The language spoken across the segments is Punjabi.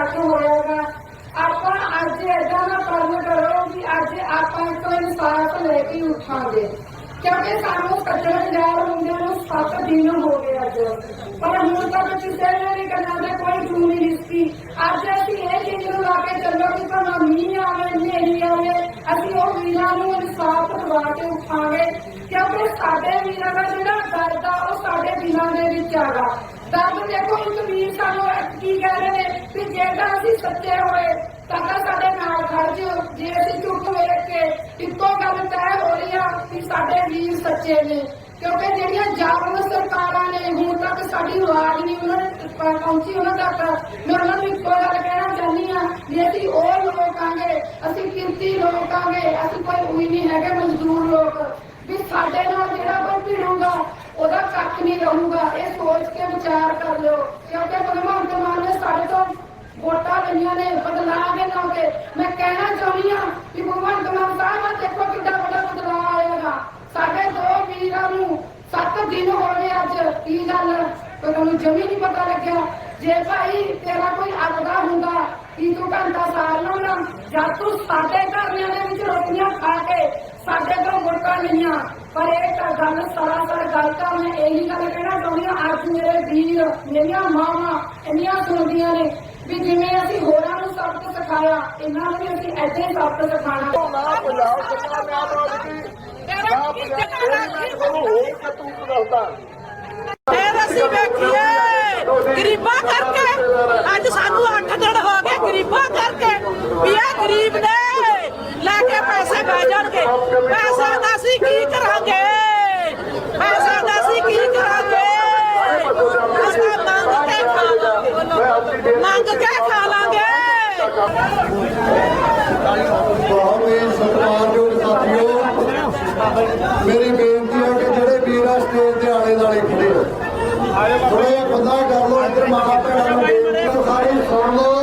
ਇਕੱਠ ਹੋਇਆਗਾ ਆਪਾਂ ਅੱਜ ਏਦਾਂ ਦਾ ਕੰਮ ਕਰੋ ਕਿ ਅੱਜ ਆਪਾਂ ਤੋਂ ਇਨਸਾਫ ਲੈ ਕੇ ਉਠਾਂਗੇ। ਕਿਉਂਕਿ ਸਾਨੂੰ ਕੱਟਣ ਪੰਜਾਬ ਹੁੰਦੇ ਨੂੰ 7 ਦਿਨ ਹੋ ਗਏ ਅੱਜ। ਪਰ ਹੁਣ ਤੱਕ ਕਿਸੇ ਨੇ ਵੀ ਕੰਨਾਂ ਦੇ ਕੋਈ ਜੂ ਨਹੀਂ ਅੱਜ ਅਸੀਂ ਇਹ ਚੀਜ਼ ਨੂੰ ਲਾ ਕੇ ਚੱਲੋ ਕਿ ਭਾਵੇਂ ਮੀਂਹ ਆਵੇ ਹਨੇਰੀ ਆਵੇ ਅਸੀਂ ਉਹ ਵੀਰਾਂ ਨੂੰ ਇਨਸਾਫ ਕੇ ਉਠਾਂਗੇ, ਕਿਉਂਕਿ ਸਾਡੇ ਵੀਰਾਂ ਦਾ ਜਿਹੜਾ ਦਰਦ ਆ, ਉਹ ਸਾਡੇ ਦਿਲਾਂ ਦੇ ਵਿੱਚ ਆਗਾ ਦਰਦ ਦੇਖੋ, ਇੱਕ ਵੀਰ ਸਾਨੂੰ ਕੀ ਕਹਿ ਰਹੇ ਨੇ ਕਿ ਜੇਕਰ ਅਸੀਂ ਸੱਚੇ ਹੋਏ, ਤਾਂ ਸਾਡੇ ਨਾਲ ਖੜ ਜਿਓ। ਜੇ ਅਸੀਂ ਝੂਠ ਵੇਖ ਕੇ ਇੱਕੋ ਗੱਲ ਤੈਅ ਹੋ ਰਹੀ ਆ ਕਿ ਸਾਡੇ ਵੀਰ ਸੱਚੇ ਨੇ। ਕਿਉਂਕਿ ਜਿਹੜੀਆਂ ਜਾਬਰ ਸਰਕਾਰਾਂ ਨੇ ਹੁਣ ਤੱਕ ਸਾਡੀ ਆਵਾਜ਼ ਨਹੀਂ ਉਹਨਾਂ ਨੇ ਪਹੁੰਚੀ, ਉਹਨਾਂ ਤੱਕ ਮੈਂ ਉਹਨਾਂ ਨੂੰ ਇੱਕੋ ਗੱਲ ਕਹਿਣਾ ਚਾਹੁੰਦੀ ਆ ਵੀ ਅਸੀਂ ਉਹ ਲੋਕ ਆਂਗੇ ਅਸੀਂ ਕਿਰਤੀ ਲੋਕ ਆਂਗੇ ਅਸੀਂ ਕੋਈ ਉਹੀ ਨਹੀਂ ਹੈਗੇ ਮਜ਼ਦੂਰ ਲੋਕ। ਵੀ ਸਾਡੇ ਨਾਲ ਜਿਹੜਾ ਕੋਈ ਭਿੜੂਗਾ, ਉਹਦਾ ਕੱਖ ਨਹੀਂ ਰਹੂਗਾ। ਇਹ ਸੋਚ ਕੇ ਵਿਚਾਰ ਕਰ ਲਿਓ। ਕਿਉਂਕਿ ਭਗਵੰਤ ਮਾਨ ਨੇ ਸਾਡੇ ਤੋਂ ਵੋਟਾਂ ਲਈਆਂ ਨੇ, ਬਦਲਾਅ ਦੇ ਨਾਂ ਤੇ ਮੈਂ ਕਹਿਣਾ ਚਾਹੁੰਦੀ ਹਾਂ ਕਿ ਭਗਵੰਤ ਮਾਨ ਸਾਹਿਬ, ਆਹ ਦੇਖੋ ਕਿੱਡਾ ਵੱਡਾ ਬਦਲਾਅ ਆਏਗਾ ਸਾਡੇ ਦੋ ਵੀਰਾਂ ਨੂੰ 7 ਦਿਨ ਹੋ ਗਏ ਅੱਜ। ਕੀ ਗੱਲ ਕੋਈ ਤੁਹਾਨੂੰ ਜਮੀ ਨਹੀਂ ਪਤਾ ਲੱਗਿਆ। ਜੇ ਭਾਈ ਤੇਰਾ ਕੋਈ ਅੱਗਦਾ ਹੁੰਦਾ ਕੀ ਤੂੰ ਘੰਟਾ ਸਾਰ ਲਾਉਣਾ। ਜਦ ਤੂੰ ਸਾਡੇ ਘਰਿਆਂ ਦੇ ਵਿੱਚ ਰੋਟੀਆਂ ਖਾ ਕੇ ਸਾਡੇ ਤੋਂ ਵੋਟਾਂ ਲਈਆਂ ਪਰ ਇਹ ਤਾਂ ਗੱਲ ਸਰਾਸਰ ਗਲਤ ਆ ਮੈਂ ਇਹੀ ਗੱਲ ਕਹਿਣਾ ਚਾਹੁੰਦੀ ਹਾਂ ਅੱਜ ਮੇਰੇ ਵੀਰ ਮੇਰੀਆਂ ਮਾਵਾਂ ਇੰਨੀਆਂ ਸੁਣਦੀਆਂ ਨੇ ਵੀ ਜਿਵੇਂ ਅਸੀਂ ਹੋਰਾਂ ਨੂੰ ਸਬਕ ਸਿਖਾਇਆ ਇਹਨਾਂ ਨੂੰ ਵੀ ਅਸੀਂ ਐਸੇ ਹੀ ਸਬਕ ਸਿਖਾਣਾ ਨਾ ਪੰਜਾਬ ਸਰਕਾਰ ਨੇ ਆਪ ਰਾਜ ਦੀ ਨਾ ਤੁਹਾਨੂੰ ਹੋਰ ਕਤੂਤ ਦੱਸਦਾ ਫੇਰ ਅਸੀਂ ਵੇਖੀਏ ਗਰੀਬਾਂ ਕਰਕੇ ਅੱਜ ਸਾਨੂੰ 8 ਦਿਨ ਹੋ ਗਏ ਗਰੀਬਾਂ ਕਰਕੇ ਵੀ ਇਹ ਗਰੀਬ ਨੇ। ਲੈ ਕੇ ਪੈਸੇ ਬਹਿ ਜਾਣਗੇ। ਪੈਸੇ ਦਾ ਅਸੀਂ ਕੀ ਕਰਾਂਗੇ? ਪੈਸੇ ਦਾ ਅਸੀਂ ਕੀ ਕਰਾਂਗੇ? ਅਸੀਂ ਮੰਗ ਕੇ ਖਾਵਾਂਗੇ ਮੰਗ ਕੇ ਖਾ ਲਾਂਗੇ। ਬਹੁਤ ਹੀ ਸਤਿਕਾਰਯੋਗ ਸਾਥੀਓ। ਮੇਰੀ ਬੇਨਤੀ ਹੈ ਕਿ ਜਿਹੜੇ ਵੀਰ ਆ ਸਟੇਜ ਦੇ ਆਲੇ ਦੁਆਲੇ ਖੜੇ ਹੋ ਥੋੜੇ ਬੰਦਾ ਕਰ ਲੋ ਇੱਧਰ ਮਾਤਾ ਭੈਣਾਂ ਨੂੰ ਬੇਨਤੀ ਹੈ ਸਾਰੀ ਸੁਣ ਲਓ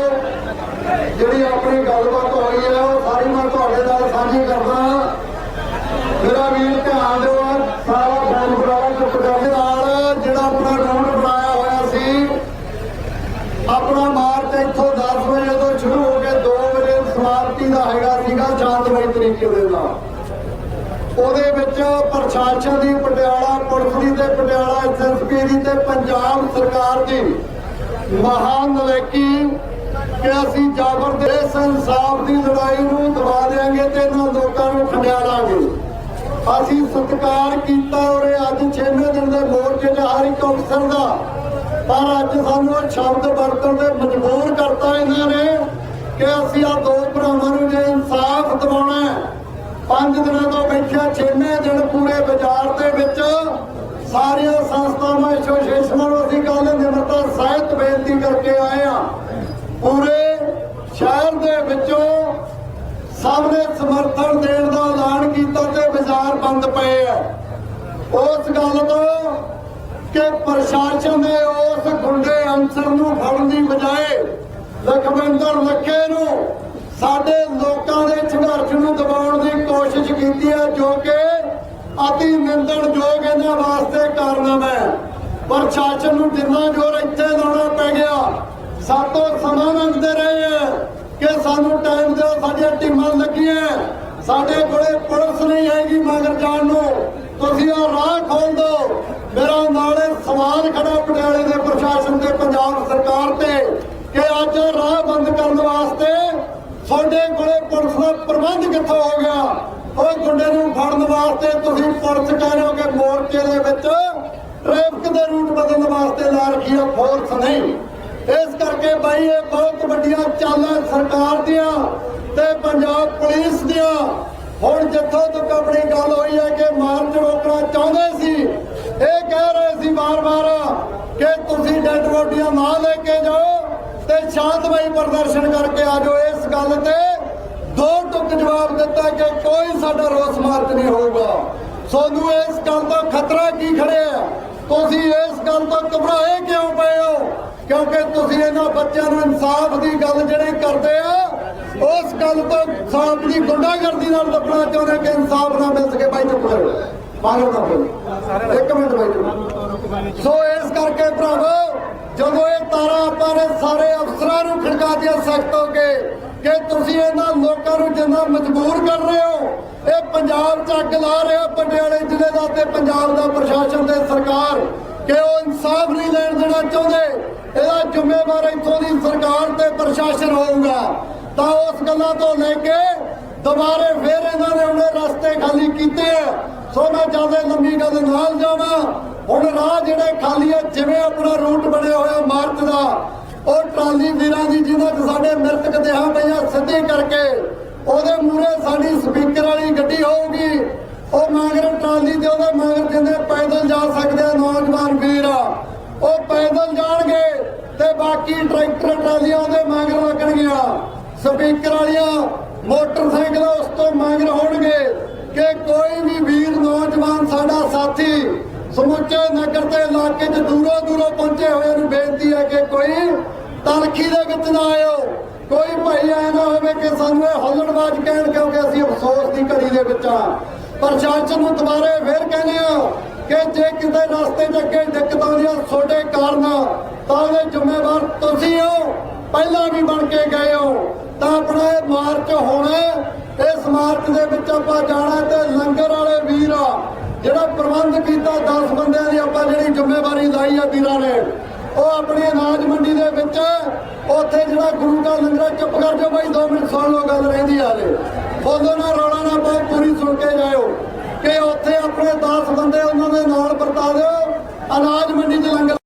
ਜਿਹੜੀ ਆਪਣੀ ਗੱਲਬਾਤ ਹੋਈ ਹੈ ਉਹ ਸਾਰੀ ਮੈਂ ਤੁਹਾਡੇ ਨਾਲ ਸਾਂਝੀ ਕਰਦਾ ਮੇਰਾ ਵੀਰ ਧਿਆਨ ਦਿਓ ਆਹ ਸਾਰਾ ਫੋਨ ਬਰਾਬਰ ਚੁੱਪ ਕਰਦੇ ਨਾਲ ਜਿਹੜਾ ਆਪਣਾ ਰੌਂਡ ਬਣਾਇਆ ਹੋਇਆ ਸੀ ਆਪਣਾ ਮਾਰਚ ਇੱਥੋਂ 10 ਵਜੇ ਤੋਂ ਸ਼ੁਰੂ ਹੋ ਕੇ 2 ਵਜੇ ਸਮਾਪਤੀ ਦਾ ਹੈਗਾ ਸੀਗਾ ਸ਼ਾਂਤਮਈ ਤਰੀਕੇ ਦੇ ਨਾਲ। ਉਹਦੇ ਵਿੱਚ ਪ੍ਰਸ਼ਾਸਨ ਦੀ, ਪਟਿਆਲਾ ਪੁਲਿਸ ਦੀ ਤੇ ਪਟਿਆਲਾ ਐਸਐਸਪੀ ਦੀ ਤੇ ਪੰਜਾਬ ਸਰਕਾਰ ਦੀ ਮਹਾਨ ਨਲੇਕੀ ਕਿ ਅਸੀਂ ਜਾਬਰ ਦੇ ਇਸ ਇਨਸਾਫ ਦੀ ਲੜਾਈ ਨੂੰ ਦਬਾ ਦੇਾਂਗੇ ਤੇ ਇਹਨਾਂ ਲੋਕਾਂ ਨੂੰ ਖੰਡਿਆਵਾਂਗੇ ਅਸੀਂ ਸਤਿਕਾਰ ਕੀਤਾ ਔਰ ਇਹ ਅੱਜ 6ਵੇਂ ਦਿਨ ਦੇ ਮੋਰਚੇ 'ਚ ਹਰ ਇੱਕ ਅਫਸਰ ਦਾ ਪਰ ਅੱਜ ਸਾਨੂੰ ਉਹ ਸ਼ਬਦ ਵਰਤਣ ਤੇ ਮਜਬੂਰ ਕਰਤਾ ਇਹਨਾਂ ਨੇ ਕਿ ਅਸੀਂ ਆ ਦੋ ਭਰਾਵਾਂ ਨੂੰ ਜੇ ਇਨਸਾਫ ਦਿਵਾਉਣਾ ਪੰਜ ਦਿਨਾਂ ਤੋਂ ਬੈਠਿਆ ਛੇਵੇਂ ਦਿਨ ਪੂਰੇ ਬਾਜ਼ਾਰ ਦੇ ਵਿੱਚ ਸਾਰੀਆਂ ਸੰਸਥਾਵਾਂ ਐਸੋਸੀਏਸ਼ਨਾਂ ਨੂੰ ਅਸੀਂ ਕੱਲ ਨਿਮਰਤਾ ਸਾਹਿਤ ਬੇਨਤੀ ਕਰਕੇ ਆਏ ਆ ਪੂਰੇ ਸ਼ਹਿਰ ਦੇ ਵਿੱਚੋਂ ਸਭ ਨੇ ਸਮਰਥਨ ਦੇਣ ਦਾ ਐਲਾਨ ਕੀਤਾ ਤੇ ਬਾਜ਼ਾਰ ਬੰਦ ਪਏ ਆ। ਉਸ ਗੱਲ ਤੋਂ ਕਿ ਪ੍ਰਸ਼ਾਸਨ ਨੇ ਉਸ ਗੁੰਡੇ ਅੰਸਰ ਨੂੰ ਫੜਨ ਦੀ ਬਜਾਏ ਲਖਵਿੰਦਰ ਲੱਖੇ ਨੂੰ ਸਾਡੇ ਲੋਕਾਂ ਦੇ ਸੰਘਰਸ਼ ਨੂੰ ਦਬਾਉਣ ਦੀ ਕੋਸ਼ਿਸ਼ ਕੀਤੀ ਹੈ, ਜੋ ਕਿ ਅਤੀ ਨਿੰਦਣਯੋਗ ਇਹਨਾਂ ਵਾਸਤੇ ਕਾਰਨ ਹੈ। ਪ੍ਰਸ਼ਾਸਨ ਨੂੰ ਜਿੰਨਾ ਜ਼ੋਰ ਇੱਥੇ ਲਾਉਣਾ ਪੈ ਗਿਆ, ਸਾਤੋਂ ਸਮਾਂ ਮੰਗਦੇ ਰਹੇ ਹੈ ਕਿ ਸਾਨੂੰ ਟਾਈਮ ਦਿਓ, ਸਾਡੀਆਂ ਟੀਮਾਂ ਲੱਗੀਆਂ ਸਾਡੇ ਕੋਲੇ ਪੁਲਿਸ ਨਹੀਂ ਹੈਗੀ ਮਗਰ ਜਾਣ ਨੂੰ। ਤੁਸੀਂ ਉਹ ਰਾਹ ਖੋਲ ਦਿਓ। ਮੇਰਾ ਨਾਲੇ ਸਵਾਲ ਖੜਾ ਪਟਿਆਲੇ ਦੇ ਪ੍ਰਸ਼ਾਸਨ ਤੇ ਪੰਜਾਬ ਸਰਕਾਰ ਤੇ, ਕਿ ਅੱਜ ਰਾਹ ਬੰਦ ਕਰਨ ਵਾਸਤੇ ਤੁਹਾਡੇ ਕੋਲੇ ਪੁਲਿਸ ਦਾ ਪ੍ਰਬੰਧ ਕਿੱਥੋਂ ਹੋ ਗਿਆ? ਉਹ ਗੁੰਡੇ ਨੂੰ ਫੜਨ ਵਾਸਤੇ ਤੁਸੀਂ ਪੁਲਿਸ ਕਹਿ ਕਿ ਮੋਰਚੇ ਦੇ ਵਿੱਚ ਟ੍ਰੈਫਿਕ ਦੇ ਰੂਟ ਬਦਲਣ ਵਾਸਤੇ ਲਾ ਰੱਖੀ ਹੈ ਫੋਰਸ ਨਹੀਂ। ਇਸ ਕਰਕੇ ਬਾਈ, ਇਹ ਬਹੁਤ ਵੱਡੀਆਂ ਚਾਲਾਂ ਸਰਕਾਰ ਦੀਆਂ ਤੇ ਪੰਜਾਬ ਪੁਲਿਸ ਦੀਆਂ। ਹੁਣ ਜਿੱਥੋਂ ਤੱਕ ਆਪਣੀ ਗੱਲ ਹੋਈ ਹੈ ਕਿ ਮਾਰਚ ਰੋਕਣਾ ਚਾਹੁੰਦੇ ਸੀ ਇਹ ਕਹਿ ਰਹੇ ਸੀ ਵਾਰ-ਵਾਰ ਕਿ ਤੁਸੀਂ ਨਾ ਲੈ ਕੇ ਜਾਓ ਤੇ ਸ਼ਾਂਤਮਈ ਪ੍ਰਦਰਸ਼ਨ ਕਰਕੇ ਆ ਜਾਓ। ਇਸ ਗੱਲ ਤੇ ਦੋ ਟੁਕ ਜਵਾਬ ਦਿੱਤਾ ਕਿ ਕੋਈ ਸਾਡਾ ਰੋਸ ਮਾਰਚ ਨਹੀਂ ਹੋਊਗਾ। ਸੋਨੂੰ, ਇਸ ਗੱਲ ਦਾ ਖਤਰਾ ਕੀ ਖੜਿਆ? ਤੁਸੀਂ ਇਸ ਗੱਲ ਤੋਂ ਘਬਰਾਏ ਕਿਉਂ ਪਏ ਹੋ? ਕਿਉਂਕਿ ਤੁਸੀਂ ਇਹਨਾਂ ਬੱਚਿਆਂ ਨੂੰ ਇਨਸਾਫ ਦੀ ਗੱਲ ਜਿਹੜੀ ਕਰਦੇ ਆ, ਉਸ ਗੱਲ ਤੋਂ ਸਾਫ਼ ਦੀ ਗੁੰਡਾਗਰਦੀ ਨਾਲ ਲੱਭਣਾ ਚਾਹੁੰਦੇ ਕਿ ਇਨਸਾਫ ਨਾ ਮਿਲ ਸਕੇ। ਬਾਈ ਚੁੱਪ ਕਰੋ। ਬਾਹਰ ਨਾ ਬੋਲੋ। ਇੱਕ ਮਿੰਟ ਬਾਈ ਚੁੱਪ ਸੋ ਇਸ ਕਰਕੇ ਭਰਾਵੋ, ਜਦੋਂ ਇਹ ਤਾਰਾ ਆਪਾਂ ਨੇ ਸਾਰੇ ਅਫਸਰਾਂ ਨੂੰ ਖੜਕਾ ਦਿਆ ਸਖਤ ਹੋ ਕੇ ਕਿ ਤੁਸੀਂ ਇਹਨਾਂ ਲੋਕਾਂ ਨੂੰ ਜਿੰਨਾ ਮਜਬੂਰ ਕਰ ਰਹੇ ਹੋ, ਇਹ ਪੰਜਾਬ ਚ ਅੱਗ ਲਾ ਰਿਹਾ ਪਟਿਆਲੇ ਜ਼ਿਲ੍ਹੇ ਦਾ ਤੇ ਪੰਜਾਬ ਦਾ ਪ੍ਰਸ਼ਾਸਨ ਤੇ ਸਰਕਾਰ, ਕਿ ਉਹ ਇਨਸਾਫ ਨਹੀਂ ਲੈਣ ਦੇਣਾ ਚਾਹੁੰਦੇ, ਇਹਦਾ ਜ਼ਿੰਮੇਵਾਰ ਇੱਥੋਂ ਦੀ ਸਰਕਾਰ ਤੇ ਪ੍ਰਸ਼ਾਸਨ ਹੋਊਗਾ। ਤਾਂ ਉਸ ਗੱਲਾਂ ਤੋਂ ਲੈ ਕੇ ਦੁਬਾਰੇ ਫੇਰ ਇਹਨਾਂ ਨੇ ਉਹਨੇ ਰਸਤੇ ਖਾਲੀ ਕੀਤੇ ਆ। ਸੋ ਮੈਂ ਜ਼ਿਆਦਾ ਲੰਮੀ ਗੱਲ ਨਾਲ ਜਾਵਾਂ। ਹੁਣ ਰਾਹ ਜਿਹੜੇ ਖਾਲੀ ਆ ਜਿਵੇਂ ਆਪਣਾ ਰੂਟ ਬਣਿਆ ਹੋਇਆ ਮਾਰਚ ਦਾ, ਉਹ ਟਰਾਲੀ ਵੀਰਾਂ ਦੀ ਜਿਹਨਾਂ 'ਚ ਸਾਡੇ ਮ੍ਰਿਤਕ ਦੇਹਾਂ ਪਈਆਂ ਸਿੱਧੀ ਕਰਕੇ ਉਹਦੇ ਮੂਹਰੇ ਸਾਡੀ ਸਪੀਕਰ ਵਾਲੀ ਗੱਡੀ ਹੋਊਗੀ। ਉਹ ਮਾਂਗਰ ਟਰਾਲੀ ਤੇ ਉਹਦੇ ਮਾਂਗਰ ਜਿੰਦੇ ਪੈਦਲ ਜਾ ਸਕਦੇ ਆ ਨੌਜਵਾਨ ਵੀਰ। ਉਹ ਪੈਦਲ ਜਾਣਗੇ ਤੇ ਬਾਕੀ ਟਰੈਕਟਰ ਟਰਾਲੀਆਂ ਉਹਦੇ ਮਾਂਗਰ ਲੱਗਣਗੀਆਂ। ਸਪੀਕਰ ਵਾਲੀਆਂ ਮੋਟਰਸਾਈਕਲ ਉਸ ਤੋਂ ਮੰਗ ਹੋਣਗੇ ਕਿ ਕੋਈ ਵੀ ਵੀਰ ਨੌਜਵਾਨ ਸਾਡਾ ਸਾਥੀ ਸਮੁੱਚੇ ਨਗਰ ਦੇ ਇਲਾਕੇ 'ਚ ਦੂਰੋਂ ਦੂਰੋਂ ਪਹੁੰਚੇ ਹੋਏ ਨੂੰ ਬੇਨਤੀ ਹੈ ਕਿ ਕੋਈ ਤਲਖੀ ਦੇ ਵਿੱਚ ਨਾ ਆਇਓ। ਕੋਈ ਭਾਈ ਐ ਨਾ ਹੋਵੇ ਕਿ ਸਾਨੂੰ ਇਹ ਹੁੱਲੜਬਾਜ਼ ਕਹਿਣ ਕਿਉਂਕਿ ਅਸੀਂ ਅਫਸੋਸ ਦੀ ਘੜੀ ਦੇ ਵਿੱਚ ਆ ਪ੍ਰਸ਼ਾਸਨ ਨੂੰ ਦੁਬਾਰੇ ਫੇਰ ਕਹਿੰਦੇ ਆ ਕਿ ਜੇ ਕਿਤੇ ਰਸਤੇ 'ਚ ਅੱਗੇ ਦਿੱਕਤ ਆਉਂਦੀ ਤੁਹਾਡੇ ਕਾਰਨ, ਤਾਂ ਉਹਦੇ ਜ਼ਿੰਮੇਵਾਰ ਤੁਸੀਂ ਹੋ। ਪਹਿਲਾਂ ਵੀ ਬਣ ਕੇ ਗਏ ਹੋ। ਤਾਂ ਆਪਣਾ ਇਹ ਮਾਰਚ ਹੋਣਾ, ਇਸ ਮਾਰਚ ਦੇ ਵਿੱਚ ਆਪਾਂ ਜਾਣਾ ਤੇ ਲੰਗਰ ਵਾਲੇ ਵੀਰ ਜਿਹੜਾ ਪ੍ਰਬੰਧ ਕੀਤਾ 10 ਬੰਦਿਆਂ ਦੀ ਆਪਾਂ ਜਿਹੜੀ ਜ਼ਿੰਮੇਵਾਰੀ ਲਾਈ ਆ ਵੀਰਾਂ ਨੇ, ਉਹ ਆਪਣੀ ਅਨਾਜ ਮੰਡੀ ਦੇ ਵਿੱਚ ਉੱਥੇ ਜਿਹੜਾ ਗੁਰੂ ਦਾ ਲੰਗਰ ਚੁੱਪ ਕਰ ਜਾਓ ਬਾਈ 2 ਮਿੰਟ ਸੁਣ ਲਓ ਗੱਲ ਰਹਿੰਦੀ ਆ ਲੈ ਬੋਲੋ ਨਾ ਰੌਲਾ ਨਾ ਪਾਓ, ਪੂਰੀ ਸੁਣ ਕੇ ਜਾਇਓ ਕਿ ਉੱਥੇ ਆਪਣੇ 10 ਬੰਦੇ ਉਹਨਾਂ ਦੇ ਨਾਲ ਵਰਤਾ ਦਿਓ। ਅਨਾਜ ਮੰਡੀ 'ਚ ਲੰਗਰ